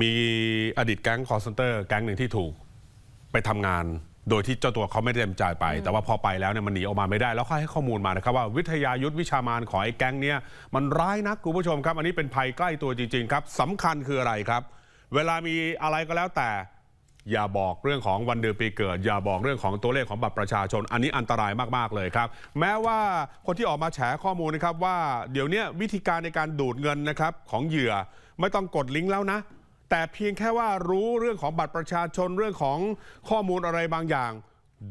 มีอดีตแก๊งคอร์เซนเตอร์แก๊งหนึ่งที่ถูกไปทำงาน โดยที่เจ้าตัวเขาไม่ได้เต็มใจไป แต่ว่าพอไปแล้วเนี่ยมันหนีออกมาไม่ได้ แล้วเขาให้ข้อมูลมานะครับว่าวิทยายุทธวิชามานของไอ้แก๊งเนี่ยมันร้ายนักคุณผู้ชมครับ อันนี้เป็นภัยใกล้ตัวจริง ๆ ครับสำคัญคืออะไรครับ เวลามีอะไรก็แล้วแต่ อย่าบอกเรื่องของวันเดือนปีเกิด อย่าบอกเรื่องของตัวเลขของบัตรประชาชน อันนี้อันตรายมากๆเลยครับ แม้ว่าคนที่ออกมาแฉข้อมูลนะครับว่าเดี๋ยวนี้วิธีการในการดูดเงินนะครับของเหยื่อไม่ต้องกดลิงก์แล้วนะ แต่เพียงแค่ว่ารู้เรื่องของบัตรประชาชนเรื่องของข้อมูลอะไรบางอย่าง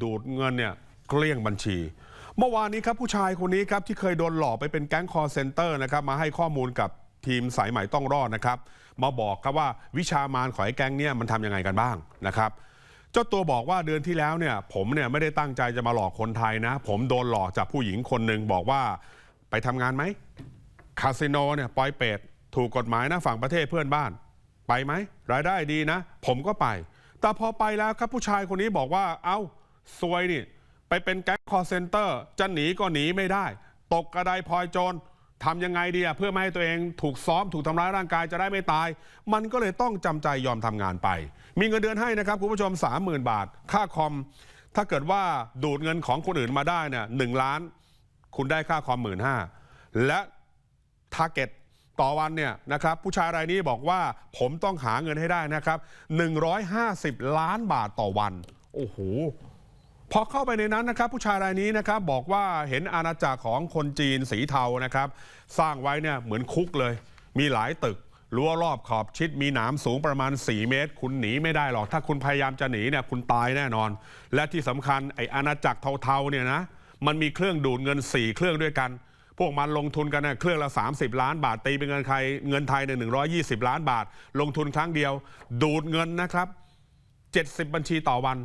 ดูดเงินเนี่ยเกลี้ยงบัญชี เมื่อวานนี้ครับผู้ชายคนนี้ครับที่เคยโดนหลอกไปเป็นแก๊งคอร์เซนเตอร์นะครับมาให้ข้อมูลกับทีมสายใหม่ต้องรอดนะครับ มาบอกครับว่าวิชามานของไอ้แก๊งเนี่ยมันทำยังไงกันบ้างนะครับเจ้าตัวบอกว่าเดือนที่แล้วเนี่ยผมเนี่ยไม่ได้ตั้งใจจะมาหลอกคนไทยนะ ผมโดนหลอกจากผู้หญิงคนหนึ่งบอกว่าไปทำงานไหมคาสิโนเนี่ยปอยเป็ดถูกกฎหมายนะฝั่งประเทศเพื่อนบ้าน ไปไหมรายได้ดีนะ ผมก็ไป แต่พอไปแล้วครับผู้ชายคนนี้บอกว่า เอ้าซวยนี่ ไปเป็นแก๊งคอร์เซนเตอร์ จะหนีก็หนีไม่ได้ ตกกระไดพลอยโจรทำยังไงดีอะเพื่อไม่ให้ตัวเองถูกซ้อมถูกทำร้ายร่างกายจะได้ไม่ตาย มันก็เลยต้องจำใจยอมทำงานไป มีเงินเดือนให้นะครับคุณผู้ชม 30,000 บาท ค่าคอม ถ้าเกิดว่าดูดเงินของคนอื่นมาได้เนี่ยหนึ่งล้าน คุณได้ค่าคอมหมื่นห้าและทาร์เก็ต ต่อวันเนี่ยนะครับผู้ชายรายนี้บอกว่าผมต้องหาเงินให้ได้นะครับ 150 ล้านบาทต่อวัน โอ้โหพอเข้าไปในนั้นนะครับ ผู้ชายรายนี้นะครับบอกว่าเห็นอาณาจักรของคนจีนสีเทานะครับ สร้างไว้เนี่ยเหมือนคุกเลย มีหลายตึกรั้วรอบขอบชิดมีหนามสูงประมาณ 4 เมตร คุณหนีไม่ได้หรอก ถ้าคุณพยายามจะหนีเนี่ยคุณตายแน่นอน และที่สำคัญไออาณาจักรเทาๆเนี่ยนะมันมีเครื่องดูดเงิน 4 เครื่องด้วยกัน พวกมันลงทุนกันนะเครื่องละ 30 ล้านบาท ตีเป็นเงินไทยเงินไทยเนี่ย120ล้านบาท ลงทุนครั้งเดียว ดูดเงินนะครับ 70 บัญชีต่อวัน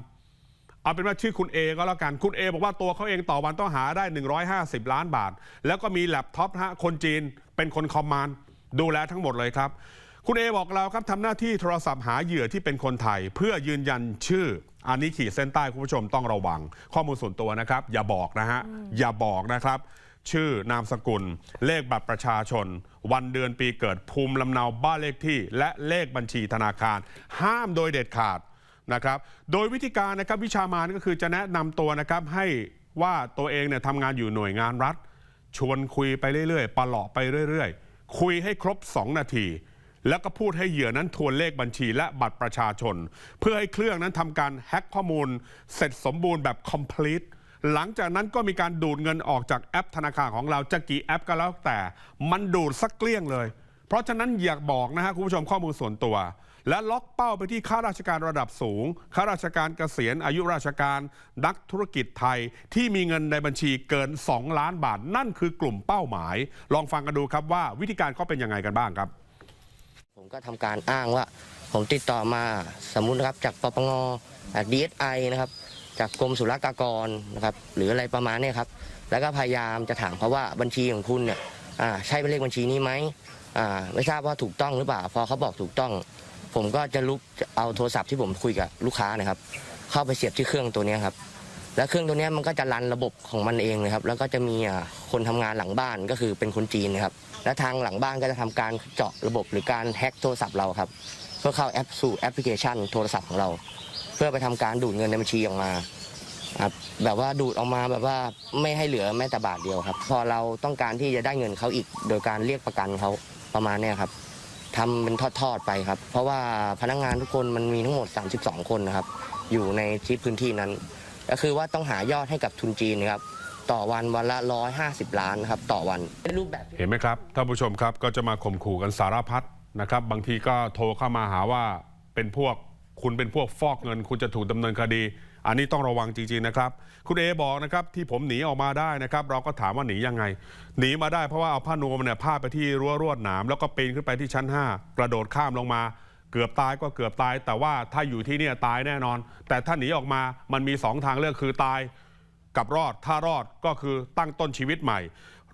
เอาเป็นว่าชื่อคุณเอก็แล้วกันคุณเอบอกว่าตัวเขาเองต่อวันต้องหาได้ 150 ล้านบาท แล้วก็มีแล็ปท็อปฮะคนจีนเป็นคนคอมมานด์ดูแลทั้งหมดเลยครับคุณเอบอกเราครับทำหน้าที่โทรศัพท์หาเหยื่อที่เป็นคนไทย เพื่อยืนยันชื่อ อันนี้ขีดเส้นใต้คุณผู้ชมต้องระวัง ข้อมูลส่วนตัวนะครับ อย่าบอกนะฮะ อย่าบอกนะครับ ชื่อนามสกุล เลขบัตรประชาชน วันเดือนปีเกิดภูมิลำเนาบ้านเลขที่ และเลขบัญชีธนาคาร ห้ามโดยเด็ดขาดนะครับ โดยวิธีการนะครับวิชามานก็คือจะแนะนำตัวนะครับให้ว่าตัวเองเนี่ยทำงานอยู่หน่วยงานรัฐ ชวนคุยไปเรื่อยๆปลาะไปเรื่อย ๆ คุยให้ครบ 2 นาที แล้วก็พูดให้เหยื่อนั้นทวนเลขบัญชีและบัตรประชาชน เพื่อให้เครื่องนั้นทำการแฮ็กข้อมูล เสร็จสมบูรณ์แบบ complete หลังจากนั้นก็มีการดูดเงินออกจากแอปธนาคารของเราจะกี่แอปก็แล้วแต่ มันดูดสักเกลี้ยงเลย เพราะฉะนั้นอยากบอกนะฮะคุณผู้ชมข้อมูลส่วนตัว และล็อกเป้าไปที่ข้าราชการระดับสูงข้าราชการเกษียณอายุราชการนักธุรกิจไทยที่มีเงินในบัญชีเกิน 2 ล้านบาท นั่นคือกลุ่มเป้าหมาย ลองฟังกันดูครับว่าวิธีการเขาเป็นยังไงกันบ้างครับ ผมก็ทำการอ้างว่า ผมติดต่อมาสมมุตินะครับจากปปงดีเอสไอนะครับ จากกรมศุลกากรนะครับหรืออะไรประมาณนี้ครับแล้วก็พยายามจะถามเขาว่าบัญชีของคุณเนี่ยใช่เป็นเลขบัญชีนี้ไหมไม่ทราบว่าถูกต้องหรือเปล่าพอเขาบอกถูกต้อง ผมก็จะลุกเอาโทรศัพท์ที่ผมคุยกับลูกค้านะครับ เข้าไปเสียบที่เครื่องตัวนี้ครับแล้วเครื่องตัวนี้มันก็จะรันระบบของมันเองเลยครับ แล้วก็จะมีคนทำงานหลังบ้านก็คือเป็นคนจีนนะครับ และทางหลังบ้านก็จะทำการเจาะระบบหรือการแฮ็กโทรศัพท์เราครับเพื่อเข้าแอปสู่แอปพลิเคชันโทรศัพท์ของเรา พื่อไปทำการดูดเงินในบัญชีออกมาครับแบบว่าดูดออกมาแบบว่าไม่ให้เหลือแม้แต่บาทเดียวครับ พอเราต้องการที่จะได้เงินเขาอีก โดยการเรียกประกันเขาประมาณนี้ครับทำเป็นทอดๆไปครับ เพราะว่าพนักงานทุกคนมันมีทั้งหมด 32 คนนะครับ อยู่ในที่พื้นที่นั้น ก็คือว่าต้องหายอดให้กับทุนจีนครับต่อวันวันละ 150 ล้านครับต่อวันเป็นรูปแบบเห็นไหมครับท่านผู้ชมครับก็จะมาข่มขู่กันสารพัดนะครับ บางทีก็โทรเข้ามาหาว่าเป็นพวก คุณเป็นพวกฟอกเงิน คุณจะถูกดำเนินคดี อันนี้ต้องระวังจริงๆนะครับ คุณเอบอกนะครับที่ผมหนีออกมาได้นะครับ เราก็ถามว่าหนียังไง หนีมาได้เพราะว่าเอาผ้านวมเนี่ยผ้าดไปที่รั้วรวดหนาม แล้วก็ปีนขึ้นไปที่ชั้น 5 กระโดดข้ามลงมาเกือบตายก็เกือบตาย แต่ว่าถ้าอยู่ที่นี่ตายแน่นอน แต่ถ้าหนีออกมามันมีสองทางเลือกคือตายกับรอด ถ้ารอดก็คือตั้งต้นชีวิตใหม่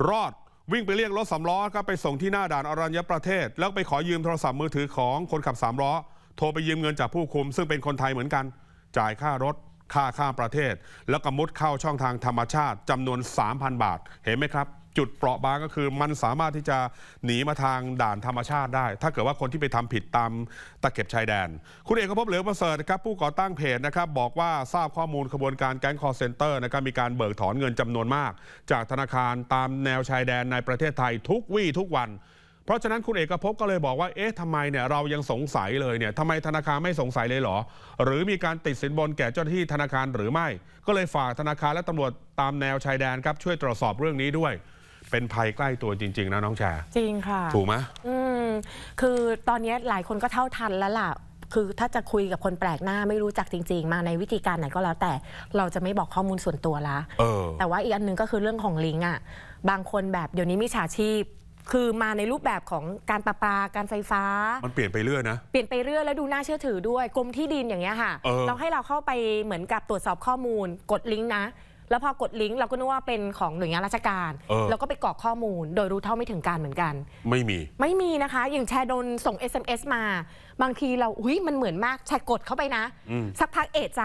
รอดวิ่งไปเรียกรถสำล้อครับไปส่งที่หน้าด่านอรัญญประเทศ แล้วไปขอยืมโทรศัพท์มือถือของคนขับสามล้อ โทรไปยืมเงินจากผู้คุม ซึ่งเป็นคนไทยเหมือนกัน จ่ายค่ารถ ค่าข้ามประเทศ แล้วก็มุดเข้าช่องทางธรรมชาติจำนวน 3,000 บาท เห็นไหมครับ จุดเปราะบางก็คือมันสามารถที่จะหนีมาทางด่านธรรมชาติได้ ถ้าเกิดว่าคนที่ไปทำผิดตามตะเข็บชายแดน คุณเอกภพเหลือประเสริฐนะครับผู้ก่อตั้งเพจนะครับบอกว่าทราบข้อมูลขบวนการแก๊งคอร์เซนเตอร์นะครับมีการเบิกถอนเงินจำนวนมาก จากธนาคารตามแนวชายแดนในประเทศไทยทุกวี่ทุกวัน เพราะฉะนั้นคุณเอกภพก็เลยบอกว่า เอ๊ะทำไมเนี่ยเรายังสงสัยเลยเนี่ยทำไมธนาคารไม่สงสัยเลยเหรอ หรือมีการติดสินบนแก่เจ้าหน้าที่ธนาคารหรือไม่ ก็เลยฝากธนาคารและตำรวจตามแนวชายแดนครับช่วยตรวจสอบเรื่องนี้ด้วย เป็นภัยใกล้ตัวจริง ๆ นะน้องแชร์จริงค่ะ ถูกไหมอืมคือตอนนี้หลายคนก็เท่าทันแล้วล่ะคือถ้าจะคุยกับคนแปลกหน้าไม่รู้จักจริง ๆ มาในวิธีการไหนก็แล้วแต่เราจะไม่บอกข้อมูลส่วนตัวละเออแต่ว่าอีกอันหนึงก็คือเรื่องของลิงก์อะบางคนแบบเดี๋ยวนี้มิจฉาชีพ คือมาในรูปแบบของการประปาการไฟฟ้า มันเปลี่ยนไปเรื่อยนะ เปลี่ยนไปเรื่อยแล้วดูน่าเชื่อถือด้วยกรมที่ดินอย่างเงี้ยค่ะเออเราให้เราเข้าไปเหมือนกับตรวจสอบข้อมูล กดลิงก์นะ แล้วพอกดลิงก์เราก็นึกว่าเป็นของหน่วยงานราชการเออแล้วก็ไปกรอกข้อมูล โดยรู้เท่าไม่ถึงการเหมือนกัน ไม่มี ไม่มีนะคะ อย่างแชร์โดนส่ง SMS มา บางทีเราอุ้ยมันเหมือนมากแชร์กดเข้าไปนะ อืม สักพักเอะใจ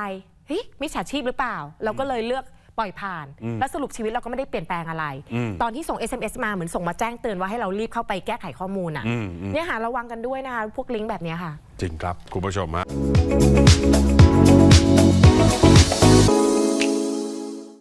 เฮ้ยมิจฉาชีพหรือเปล่า เราก็เลยเลือก ปล่อยผ่านอืมแล้วสรุปชีวิตเราก็ไม่ได้เปลี่ยนแปลงอะไรอืมตอนที่ส่ง SMS มาเหมือนส่งมาแจ้งเตือนว่าให้เรารีบเข้าไปแก้ไขข้อมูลอะอืมอืมเนี่ยค่ะระวังกันด้วยนะคะพวกลิงก์แบบเนี้ยค่ะ จริงครับคุณผู้ชมฮะ